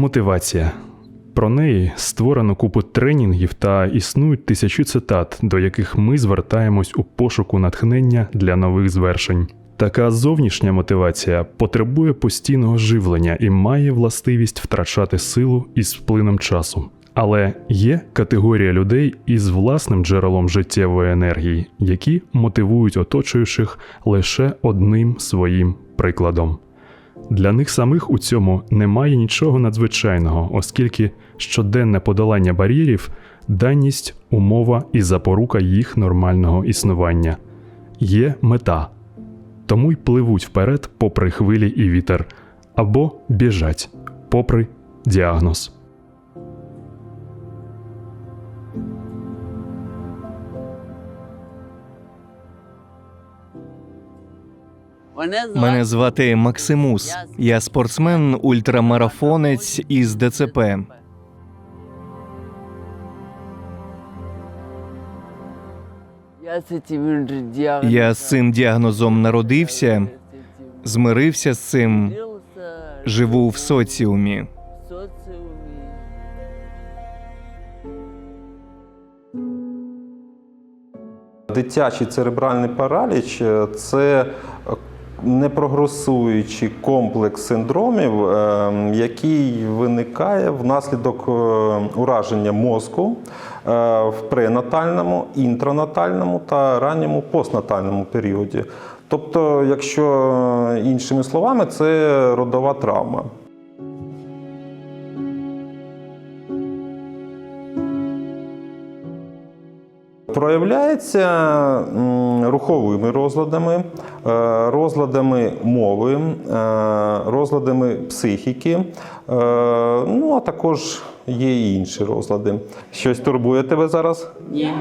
мотивація. Про неї створено купу тренінгів та існують тисячі цитат, до яких ми звертаємось у пошуку натхнення для нових звершень. Така зовнішня мотивація потребує постійного живлення і має властивість втрачати силу із плином часу. Але є категорія людей із власним джерелом життєвої енергії, які мотивують оточуючих лише одним своїм прикладом. Для них самих у цьому немає нічого надзвичайного, оскільки щоденне подолання бар'єрів даність, умова і запорука їх нормального існування. Є мета, тому й пливуть вперед попри хвилі і вітер, або біжать попри діагноз. Мене звати Максимус. Я спортсмен, ультрамарафонець із ДЦП. Я з цим діагнозом народився, змирився з цим, живу в соціумі. Дитячий церебральний параліч е, це непрогресуючий комплекс синдромів, е, який виникає внаслідок е, ураження мозку е, в пренатальному, інтранатальному та ранньому постнатальному періоді. Тобто, якщо іншими словами, це родова травма. Проявляється руховими розладами, е, розладами мови, е, розладами психіки, е, ну а також є і інші розлади. Щось турбує тебе зараз? Ні.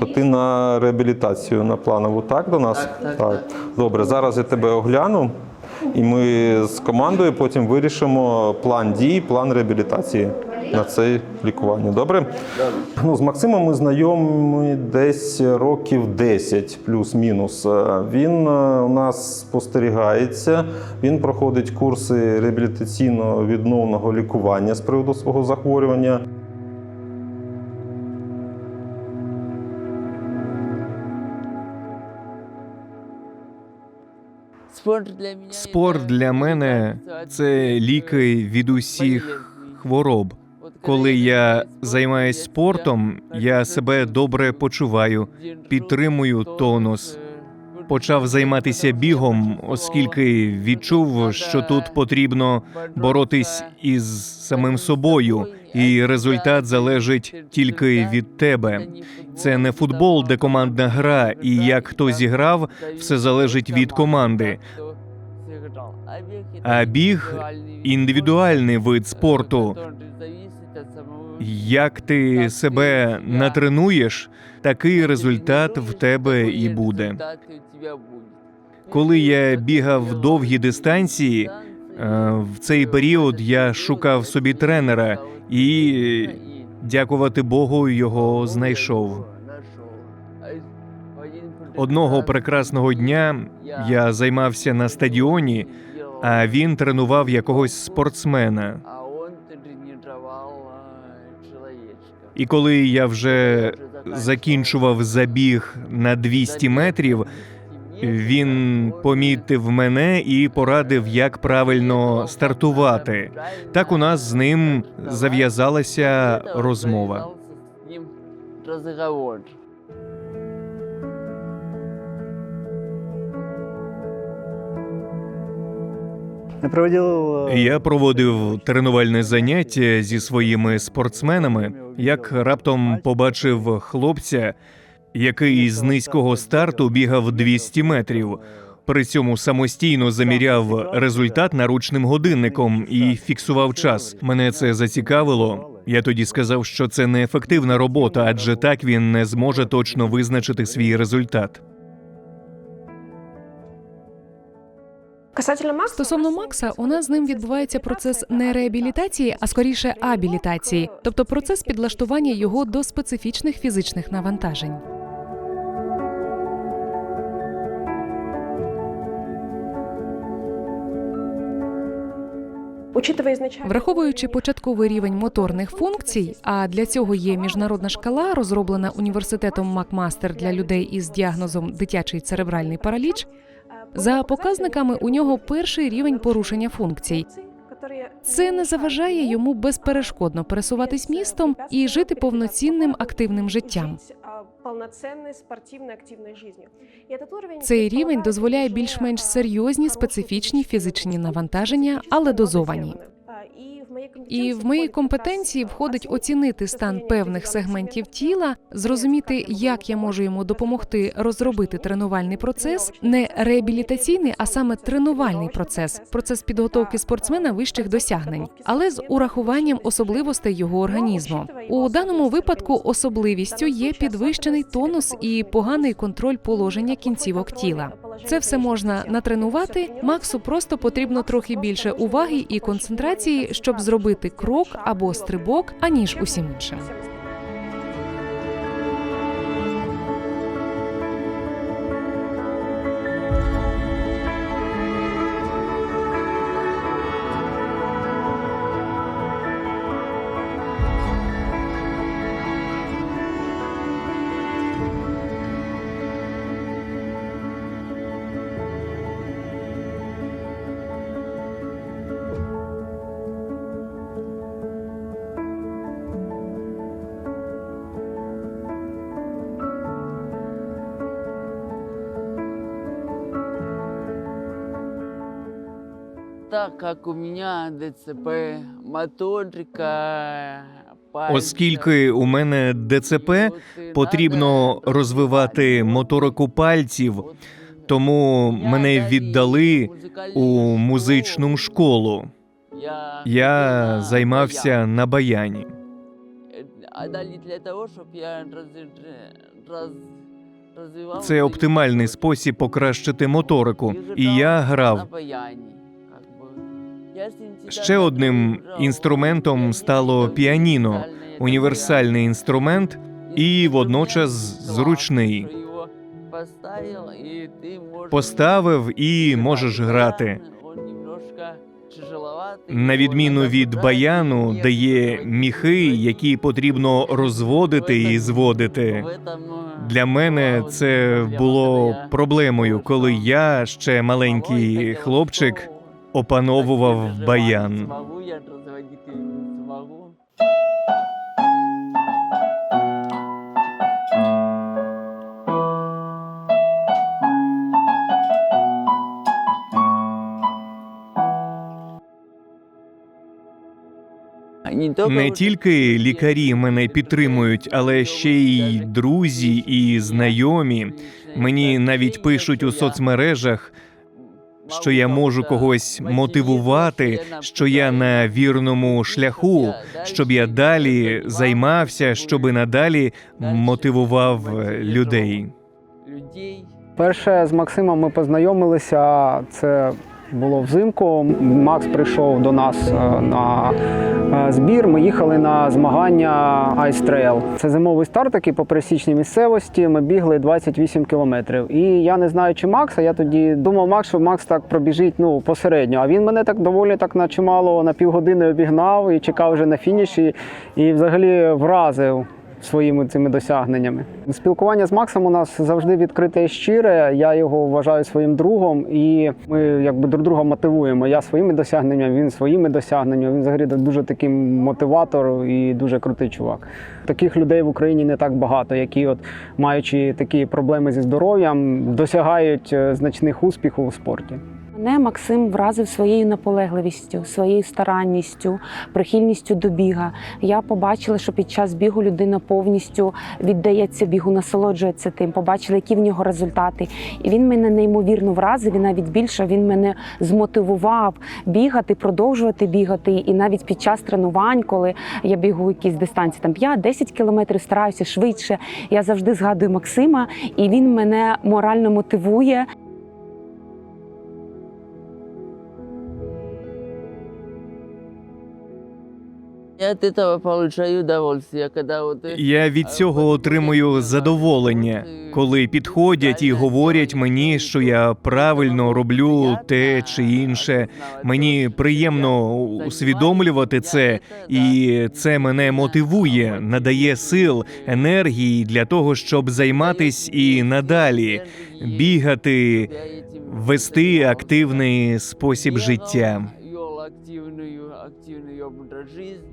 То ти на реабілітацію на планову, так до нас? Так, так, так. Добре, зараз я тебе огляну, і ми з командою потім вирішимо план дій, план реабілітації на це лікування. Добре? Ну, з Максимом ми знайомі десь років 10 плюс-мінус. Е, Він е, у нас спостерігається, він проходить курси реабілітаційного відновного лікування з приводу свого захворювання. Спорт для мене це ліки від усіх хвороб. Коли я займаюсь спортом, я себе добре почуваю, підтримую тонус. Почав займатися бігом, оскільки відчув, що тут потрібно боротись із самим собою, і результат залежить тільки від тебе. Це не футбол, де командна гра, і як хто зіграв, все залежить від команди. А біг індивідуальний вид спорту. Як ти себе натренуєш, такий результат в тебе і буде. Коли я бігав довгі дистанції, е, в цей період я шукав собі тренера і, дякувати Богу, його знайшов. Одного прекрасного дня я займався на стадіоні, а він тренував якогось спортсмена. І коли я вже закінчував забіг на 200 метрів, він помітив мене і порадив, як правильно стартувати. Так у нас з ним зав'язалася розмова. Э, Я проводив тренувальне заняття зі своїми спортсменами, як раптом побачив хлопця, який з низького старту бігав 200 метрів. При цьому самостійно заміряв результат наручним годинником і фіксував час. Мене це зацікавило. Я тоді сказав, що це неефективна робота, адже так він не зможе точно визначити свій результат. Стосовно Макса, у нас з ним відбувається процес не реабілітації, а скоріше абілітації, тобто процес підлаштування його до специфічних фізичних навантажень. Враховуючи початковий рівень моторних функцій, а для цього є міжнародна шкала, розроблена університетом Макмастер для людей із діагнозом дитячий церебральний параліч. За показниками у нього перший рівень порушення функцій. Це не заважає йому безперешкодно пересуватись містом і жити повноцінним активним життям. Цей рівень дозволяє більш-менш серйозні специфічні фізичні навантаження, але дозовані. І в моїй компетенції входить оцінити стан певних сегментів тіла, зрозуміти, як я можу йому допомогти розробити тренувальний процес, не реабілітаційний, а саме тренувальний процес, процес підготовки спортсмена вищих досягнень, але з урахуванням особливостей його організму. У даному випадку особливістю є підвищений тонус і поганий контроль положення кінцівок тіла. Це все можна натренувати. Максу просто потрібно трохи більше уваги і концентрації, щоб зробити крок або стрибок, аніж усім іншим. Так как у меня ДЦП, моторика, Оскільки у мене ДЦП, потрібно розвивати моторику пальців, тому мене віддали у музичну школу. Я, займався на баяні. Це оптимальний спосіб покращити моторику, і я на грав. Ще одним інструментом стало піаніно, універсальний інструмент і водночас зручний. Поставив, і можеш грати. На відміну від баяну, де є міхи, які потрібно розводити і зводити. Для мене це було проблемою, коли я ще маленький хлопчик опановував баян. Не тільки лікарі мене підтримують, але ще й друзі і знайомі. Мені навіть пишуть у соцмережах, що я можу когось мотивувати, що я на вірному шляху, щоб я далі займався, щоб надалі мотивував людей. Перше з Максимом ми познайомилися. Це було взимку. Макс прийшов до нас е, на е, збір. Ми їхали на змагання Ice Trail. Це зимовий старт, такий по пересічній місцевості. Ми бігли 28 кілометрів. І я не знаючи Макса, я тоді думав, Макс, що Макс так пробіжить ну посередньо. А він мене так доволі так на чимало на півгодини обігнав і чекав вже на фініші, і взагалі вразив своїми цими досягненнями. Спілкування з Максом у нас завжди відкрите і щире. Я його вважаю своїм другом, і ми якби друг друга мотивуємо. Я своїми досягненнями, він своїми досягненнями. Він взагалі дуже такий мотиватор і дуже крутий чувак. Таких людей в Україні не так багато, які, от маючи такі проблеми зі здоров'ям, досягають е, значних успіхів у спорті. Мене Максим вразив своєю наполегливістю, своєю старанністю, прихильністю до біга. Я побачила, що під час бігу людина повністю віддається бігу, насолоджується тим. Побачила, які в нього результати. І він мене неймовірно вразив. І навіть більше він мене змотивував бігати, продовжувати бігати. І навіть під час тренувань, коли я бігу якісь дистанції, там 5-10 кілометрів, стараюся швидше. Я завжди згадую Максима, і він мене морально мотивує. Я от этого получаю удовольствие, когда вот... э, Я від цього отримую задоволення, коли підходять і говорять мені, що я правильно роблю те чи інше. Мені приємно усвідомлювати це, і це мене мотивує, надає сил, енергії для того, щоб займатись і надалі, бігати, вести активний спосіб життя. Вел активную, активный образ жизни.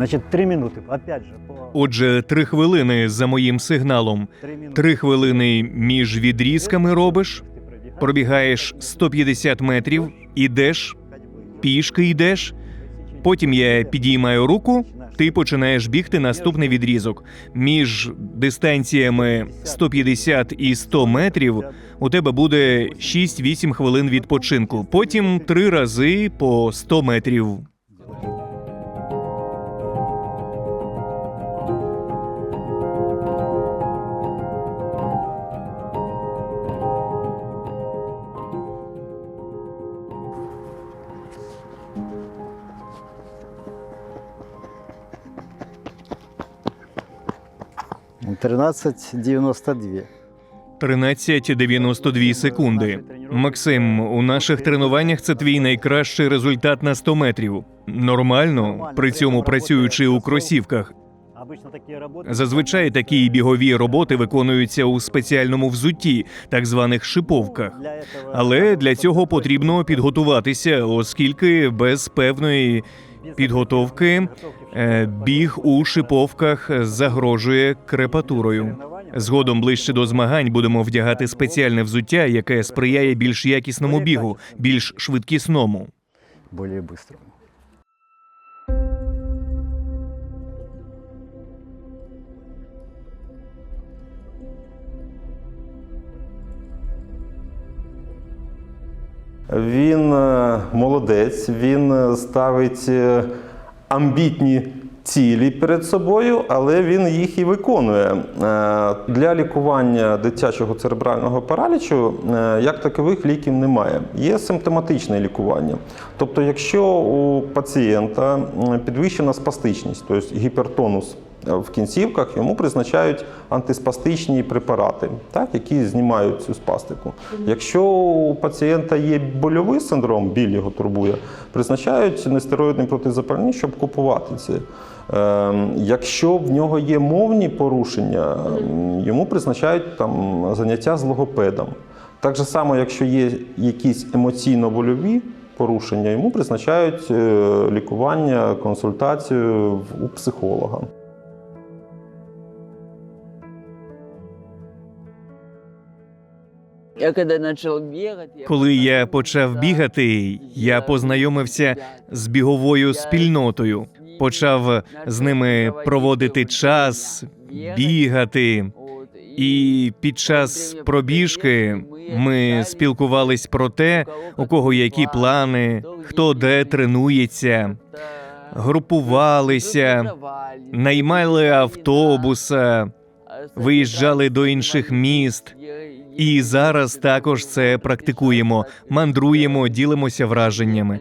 Значит, три минуты. Опять же, по Отже, три хвилини за моїм сигналом. три минуты. Три хвилини між відрізками робиш, Ты пробегаешь, пробігаєш 150 метрів, ідеш, ходьбой. пішки йдеш. Потім я підіймаю руку, ти починаєш бігти наступний відрізок. Між дистанціями 150 і 100 метрів у тебе буде 6-8 хвилин відпочинку. Потім три рази по 100 метрів. Тринадцать девяносто две. 13,92 секунди. Максим, у наших тренуваннях це твій найкращий результат на 100 метрів. Нормально, при цьому працюючи у кросівках. Обычно такие работы. Зазвичай такі бігові роботи виконуються у спеціальному взутті, так званих шиповках. Для этого Але для цього потрібно підготуватися, оскільки без певної підготовки е, біг у шиповках загрожує крепатурою. Згодом ближче до змагань будемо вдягати спеціальне взуття, яке сприяє більш якісному бігу, більш швидкісному. более быстро. Він е, молодець, він е, ставить е, амбітні цілі перед собою, але він їх і виконує. Для лікування дитячого церебрального паралічу як такових ліків немає. Є симптоматичне лікування. Тобто, якщо у пацієнта підвищена спастичність, тобто гіпертонус в кінцівках, йому призначають антиспастичні препарати, так, які знімають цю спастику. Якщо у пацієнта є больовий синдром, біль його турбує, призначають нестероїдні протизапальні, щоб купувати це. Ем, Якщо в нього є мовні порушення, йому призначають там заняття з логопедом. Так же само, якщо є якісь емоційно-больові порушення, йому призначають е, лікування, консультацію у психолога. Я. Коли я почав бігати, я познайомився з біговою спільнотою, почав з ними проводити час, бігати. І під час пробіжки ми спілкувались про те, у кого які плани, хто де тренується, групувалися, наймали автобуса, виїжджали до інших міст. І зараз також це практикуємо, мандруємо, ділимося враженнями.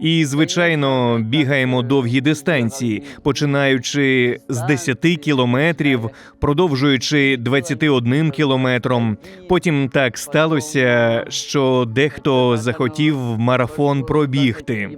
І, звичайно, бігаємо довгі дистанції, починаючи з 10 кілометрів, продовжуючи 21 кілометром. Потім так сталося, що дехто захотів марафон пробігти.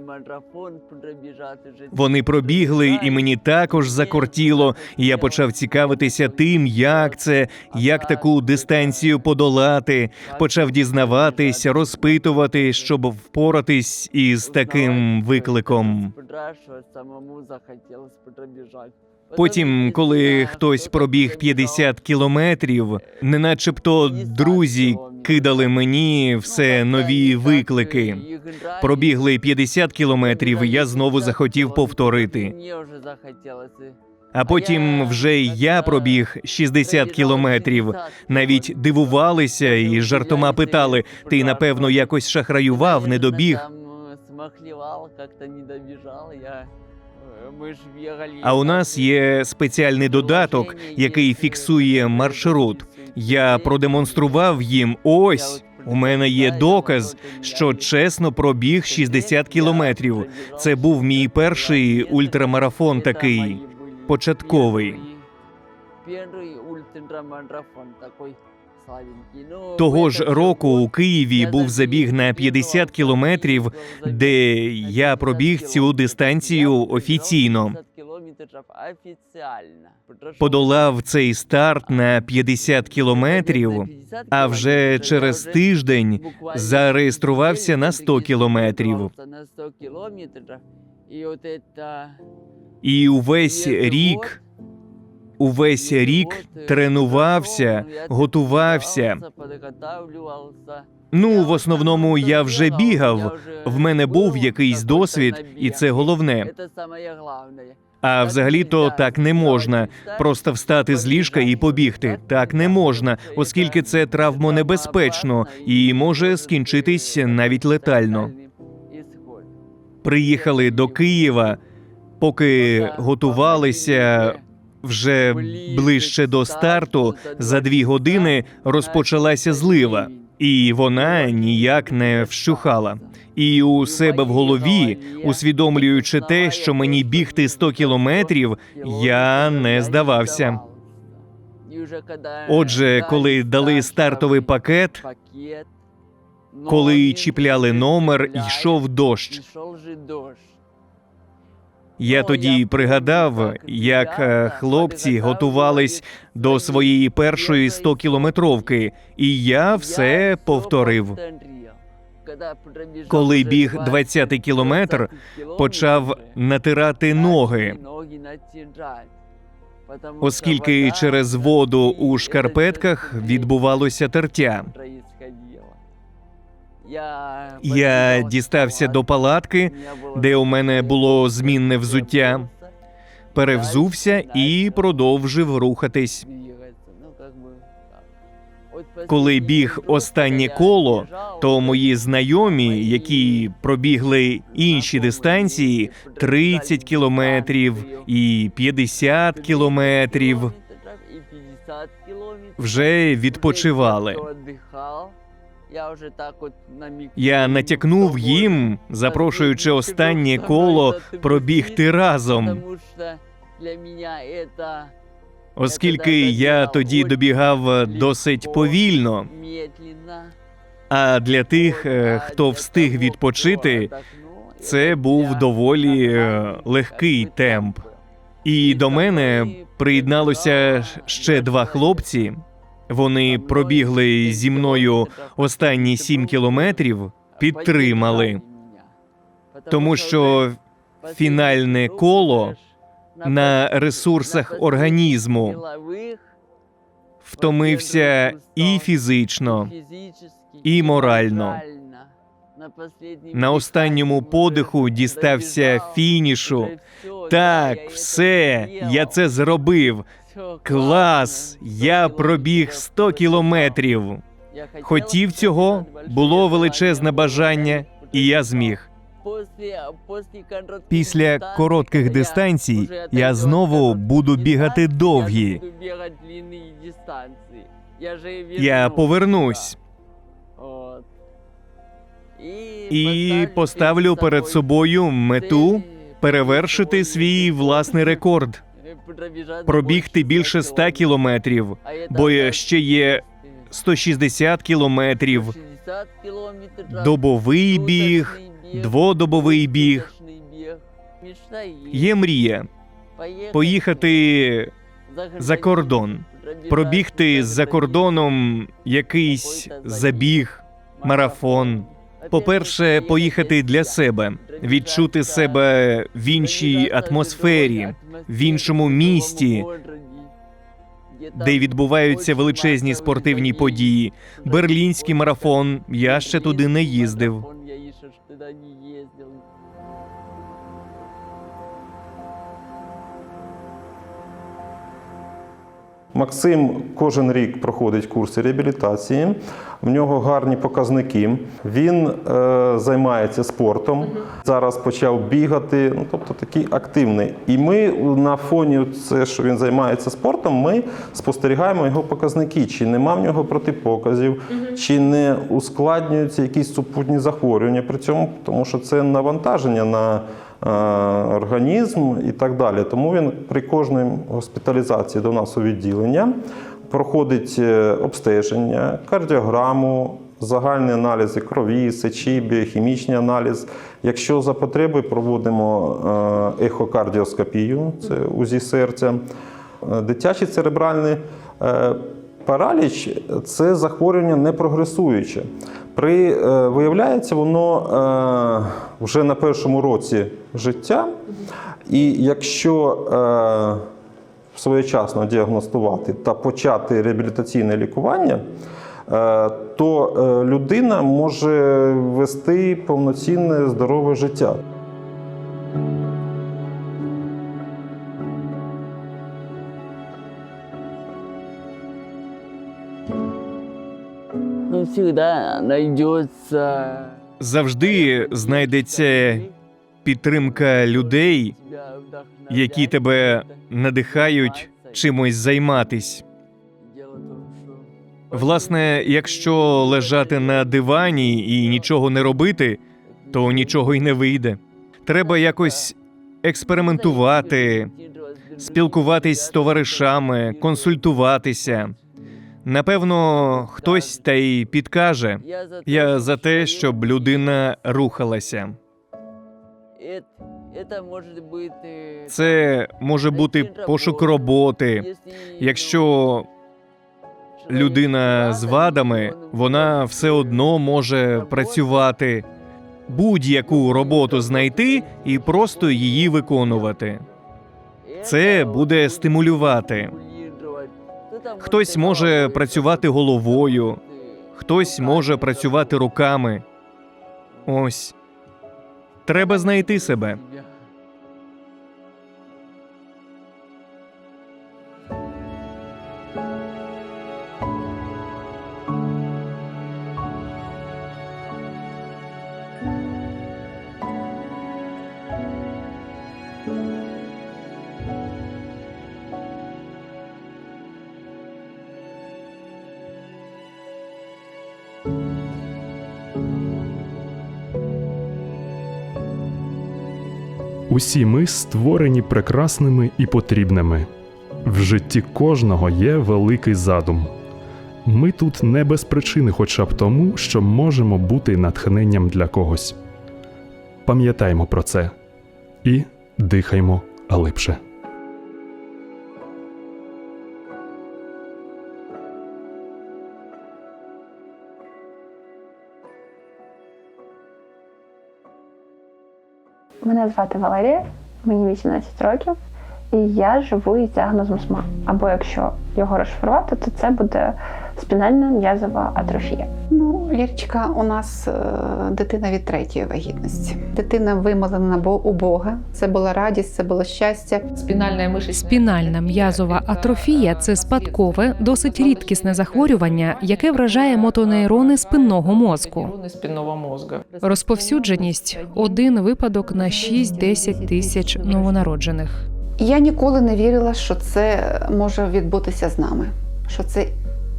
Вони пробігли, і мені також закортіло. Я почав цікавитися тим, як це, як таку дистанцію подолати. Почав дізнаватись, розпитувати, щоб впоратись із таким викликом. Потім, коли хтось пробіг 50 кілометрів, не начебто друзі кидали мені все нові виклики. Пробігли 50 кілометрів, я знову захотів повторити. А потім вже я пробіг 60 кілометрів. Навіть дивувалися і жартома питали: ти напевно якось шахраював, не добіг. Смахлевал, как-то не добежал. Я... э, Мы ж. А у нас є спеціальний додаток, який фіксує маршрут. Я продемонстрував їм ось. У мене є доказ, що чесно пробіг 60 кілометрів. Це був мій перший ультрамарафон такий початковий. Перший ультрамарафон такий Того ж року у Києві був забіг на 50 кілометрів, де я пробіг цю дистанцію офіційно. Подолав цей старт на 50 кілометрів, а вже через тиждень зареєструвався на 100 кілометрів. На 100 кілометрів. І от это І увесь рік, увесь рік тренувався, готувався. Ну, в основному я вже бігав. В мене був якийсь досвід, і це головне. А взагалі-то так не можна. Просто встати з ліжка і побігти. Так не можна, оскільки це травмонебезпечно і може скінчитись навіть летально. Приїхали до Києва, поки готувалися вже ближче до старту. За дві години розпочалася злива, і вона ніяк не вщухала. І у себе в голові, усвідомлюючи те, що мені бігти 100 кілометрів, я не здавався. Отже, коли дали стартовий пакет, коли чіпляли номер, йшов дощ. Я тоді пригадав, як е, хлопці готувались до своєї першої 100 кілометровки, і я все повторив. Коли біг 20-й кілометр, почав натирати ноги, оскільки через воду у шкарпетках відбувалося тертя. Я дістався до палатки, де у мене було змінне взуття, перевзувся і продовжив рухатись. Коли біг останнє коло, то мої знайомі, які пробігли інші дистанції 30 кілометрів і 50 кілометрів, вже відпочивали. Я натякнув їм, запрошуючи останнє коло пробігти разом, оскільки я тоді добігав досить повільно. А для тих, е, хто встиг відпочити, це був доволі е, легкий темп. І до мене приєдналося ще два хлопці. Вони пробігли зі мною останні сім кілометрів, підтримали, тому що фінальне коло на ресурсах організму втомився і фізично, і морально. На останньому подиху дістався фінішу. Так, все, я це зробив. Клас! Я пробіг 100 кілометрів. Хотів цього, було величезне бажання, і я зміг. Після коротких дистанцій я знову буду бігати довгі. Я повернусь і поставлю перед собою мету перевершити свій власний рекорд, пробігти більше 100 кілометрів, бо ще є 160 кілометрів, добовий біг, дводобовий біг. Є мрія поїхати за кордон, пробігти за кордоном. якийсь забіг, марафон. По-перше, поїхати для себе, відчути себе в іншій атмосфері, в іншому місті, де відбуваються величезні спортивні події. Берлінський марафон. Я ще туди не їздив. Максим кожен рік проходить курси реабілітації. В нього гарні показники. Він е, займається спортом. Зараз почав бігати. Ну тобто такий активний. І ми на фоні це, що він займається спортом, ми спостерігаємо його показники, чи нема в нього протипоказів, чи не ускладнюються якісь супутні захворювання при цьому, тому що це навантаження на організм і так далі. Тому він при кожній госпіталізації до нас у відділення проходить е, обстеження, кардіограму, загальні аналізи крові, сечі, біохімічний аналіз. Якщо за потреби проводимо е, ехокардіоскопію, це УЗІ серця. Е, Дитячий церебральний е, параліч це захворювання не прогресуюче. При, е, виявляється, воно е, вже на першому році життя. І якщо е, своєчасно діагностувати та почати реабілітаційне лікування, е, то е, людина може вести повноцінне здорове життя. Ну, всегда. Завжди знайдеться підтримка людей, які тебе надихають чимось займатись. Власне, якщо лежати на дивані і нічого не робити, то нічого й не вийде. Треба якось експериментувати, спілкуватись з товаришами, консультуватися. Напевно, хтось та й підкаже. Я за те, щоб людина рухалася. Це може бути пошук роботи. Якщо людина з вадами, вона все одно може працювати, будь-яку роботу знайти і просто її виконувати. Це буде стимулювати. Хтось може працювати головою, хтось може працювати руками. Ось треба знайти себе. Усі ми створені прекрасними і потрібними. В житті кожного є великий задум. Ми тут не без причини, хоча б тому, що можемо бути натхненням для когось. Пам'ятаймо про це і дихаймо глибше. Мене звати Валерія, мені 18 років, і я живу із діагнозом СМА. Або якщо його розшифрувати, то це буде спінальна м'язова атрофія. Ну, Лірочка, у нас е, дитина від третьої вагітності. Дитина вимолена бо- у Бога. Це була радість, це було щастя. Спінальна м'язова атрофія це спадкове, досить рідкісне захворювання, яке вражає мотонейрони спинного мозку. Розповсюдженість один випадок на 6-10 тисяч новонароджених. Я ніколи не вірила, що це може відбутися з нами. Що це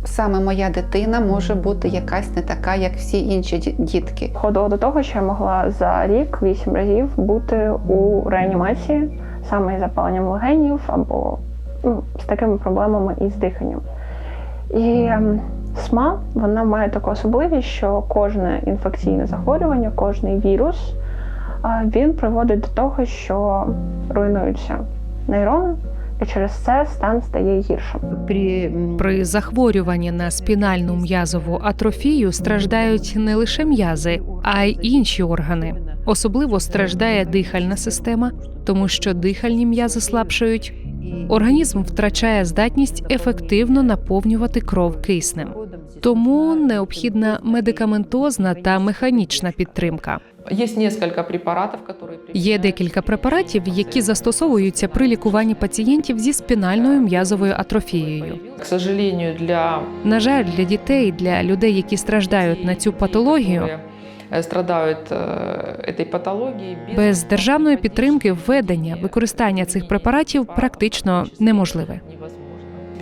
саме моя дитина може бути якась не така, як всі інші дітки. Ходило до того, що я могла за рік вісім разів бути у реанімації саме із запаленням легенів або ну, з такими проблемами із диханням. І ем, СМА вона має таку особливість, що кожне інфекційне захворювання, кожний вірус він приводить до того, що руйнуються нейрони, і через це стан стає гіршим. При захворюванні на спінальну м'язову атрофію страждають не лише м'язи, а й інші органи. Особливо страждає дихальна система, тому що дихальні м'язи слабшають, Організм втрачає здатність ефективно наповнювати кров киснем. Тому необхідна медикаментозна та механічна підтримка. Є декілька препаратів, які застосовуються при лікуванні пацієнтів зі спінальною м'язовою атрофією. На жаль, для дітей, для людей, які страждають на цю патологію, э, страдают э, этой патологией без державної підтримки введення використання цих препаратів практично неможливе.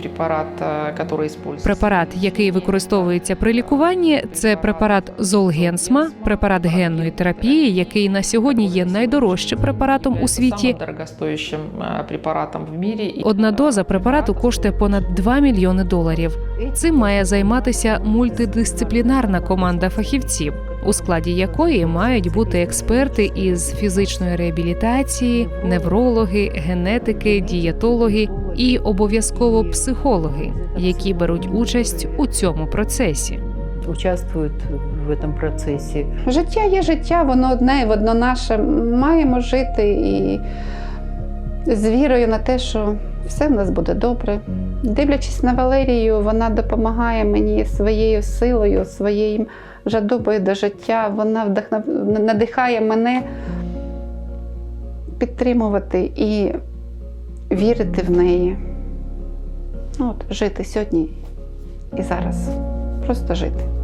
невозможно. Препарат, э, который используется. Препарат, який використовується при лікуванні, це препарат Золгенсма, препарат генної терапії, який на сьогодні є найдорожчим препаратом у світі. Самым дорогостоящим э, препаратом в мире. И, Одна доза препарату коштує понад 2 мільйони доларів. Цим має займатися мультидисциплінарна команда фахівців, у складі якої мають бути експерти із фізичної реабілітації, неврологи, генетики, дієтологи і обов'язково психологи, які беруть участь у цьому процесі. участвуют в этом процессе. Життя є життя, воно одне і воно наше. Маємо жити і з вірою на те, що все в нас буде добре. Дивлячись на Валерію, вона допомагає мені своєю силою, своєю жадобою до життя. Вона вдохнов... надихає мене підтримувати і вірити в неї. Ну, От, жити сьогодні і зараз. Просто жити.